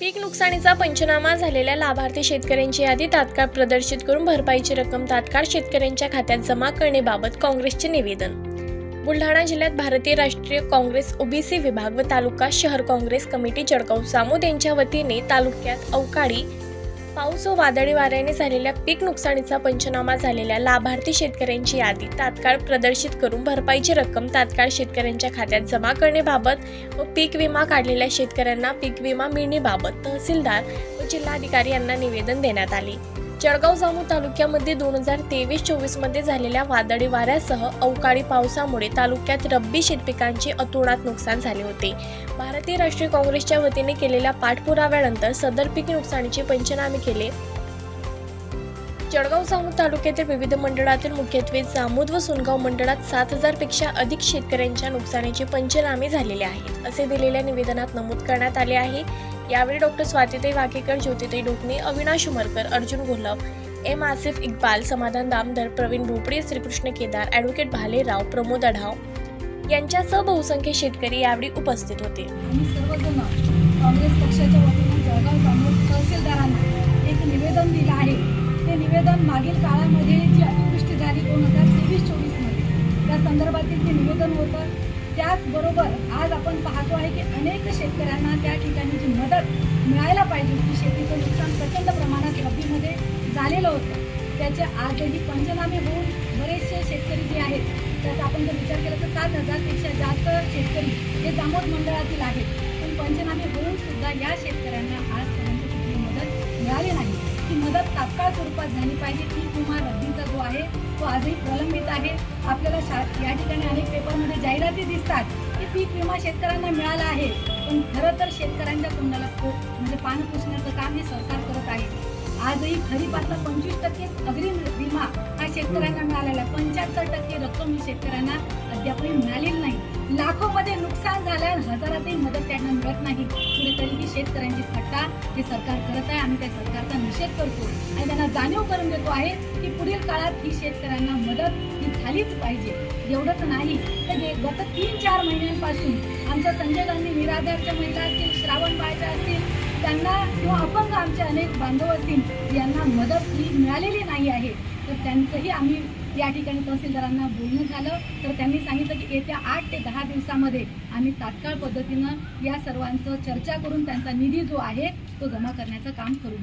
पीक नुकसानीचा पंचनामा झालेल्या लाभार्थी शेतकऱ्यांची यादी तात्काळ प्रदर्शित करून भरपाईची रक्कम तात्काळ शेतकऱ्यांच्या खात्यात जमा करण्याबाबत काँग्रेसचे निवेदन. बुलढाणा जिल्ह्यात भारतीय राष्ट्रीय काँग्रेस ओबीसी विभाग व तालुका शहर काँग्रेस कमिटी जळगाव सामोद यांच्या वतीने तालुक्यात अवकाळी पाऊस व वादळी वाऱ्याने झालेल्या पीक नुकसानीचा पंचनामा झालेल्या लाभार्थी शेतकऱ्यांची यादी तात्काळ प्रदर्शित करून भरपाईची रक्कम तात्काळ शेतकऱ्यांच्या खात्यात जमा करण्याबाबत व पीक विमा काढलेल्या शेतकऱ्यांना पीक विमा मिळण्याबाबत तहसीलदार व जिल्हाधिकारी यांना निवेदन देण्यात आले. जळगाव जामू तालुक्यामध्ये दोन हजार तेवीस चोवीसमध्ये झालेल्या वादळी वाऱ्यासह अवकाळी पावसामुळे तालुक्यात रब्बी शेतपिकांचे अतोनात नुकसान झाले होते. भारतीय राष्ट्रीय काँग्रेसच्या वतीने केलेल्या पाठपुराव्यानंतर सदर पीक नुकसानीचे पंचनामे केले. जळगाव जामोद तालुक्यातील विविध मंडळातील मुख्यत्वे जामूद व सुनगाव मंडळात सात हजारपेक्षा अधिक शेतकऱ्यांच्या नुकसानीचे पंचनामे झालेले आहेत असे दिलेल्या निवेदनात नमूद करण्यात आले आहे. यावेळी doctor Swatitai Wakekar Jyotitai Dokane Avinash Umarkar Arjun Golav M Asif Iqbal Samadhan Damdar Pravin Bhople Shrikrishna Kedar advocate Bhalerao Pramod Adhav यांच्यासह बहुसंख्य शेतकरी यावेळी उपस्थित होते. काँग्रेस पक्षाच्या जळगाव तहसीलदारांना एक निवेदन दिलं आहे. ते निवेदन मागील काळामध्ये जी अतिवृष्टी झाली दोन हजार तेवीस चोवीसमध्ये त्या संदर्भातील ते निवेदन होतं त्याचबरोबर आज आपण पाहतो आहे की अनेक शेतकऱ्यांना त्या ठिकाणी जी मदत मिळायला पाहिजे होती. शेतीचं नुकसान प्रचंड प्रमाणात रब्बीमध्ये झालेलं होतं. त्याचे आजही पंचनामे होऊन बरेचसे शेतकरी जे आहेत त्याचा आपण जर विचार केला तर सात हजारपेक्षा जास्त शेतकरी हे जामोद मंडळातील आहेत. पण पंचनामे होऊन सुद्धा या शेतकऱ्यांना आजपर्यंत कुठली मदत मिळाली नाही. ती मदत तात्काळ स्वरूपात झाली पाहिजे ती किंवा रब्बी आजही प्रलंबित आहे. आपल्याला शा या ठिकाणी अनेक पेपरमध्ये जाहिराती दिसतात की पीक विमा शेतकऱ्यांना मिळाला आहे. पण खरं तर शेतकऱ्यांच्या तोंडाला म्हणजे पानं पुसण्याचं काम हे सरकार करत आहे. आजही खरीपातला पंचवीस टक्के अग्रिम विमा हा शेतकऱ्यांना मिळालेला आहे. पंच्याहत्तर टक्के रक्कम ही शेतकऱ्यांना अद्यापही मिळालेली नाही. लाखोमध्ये नुकसान झाल्यावर हजारातही मदत त्यांना मिळत नाही. कुठेतरी ही शेतकऱ्यांची थट्टा हे सरकार करत आहे. आम्ही त्या निषेध करतो. आणि त्यांना जाणीव करून देतो आहे की पुढील काळात ही शेतकऱ्यांना मदत ही झालीच पाहिजे. एवढंच नाही तर गत तीन चार महिन्यांपासून आमच्या संजय गांधी निराधारच्या महिला असतील श्रावण बाळच्या असतील त्यांना किंवा अपंग आमचे अनेक बांधव असतील यांना मदत ही मिळालेली नाही आहे. तर त्यांचंही आम्ही या ठिकाणी तहसीलदारांना बोलणं झालं. तर त्यांनी सांगितलं की येत्या आठ ते दहा दिवसामध्ये आम्ही तात्काळ पद्धतीनं या सर्वांचं चर्चा करून त्यांचा निधी जो आहे तो जमा करण्याचं काम करू.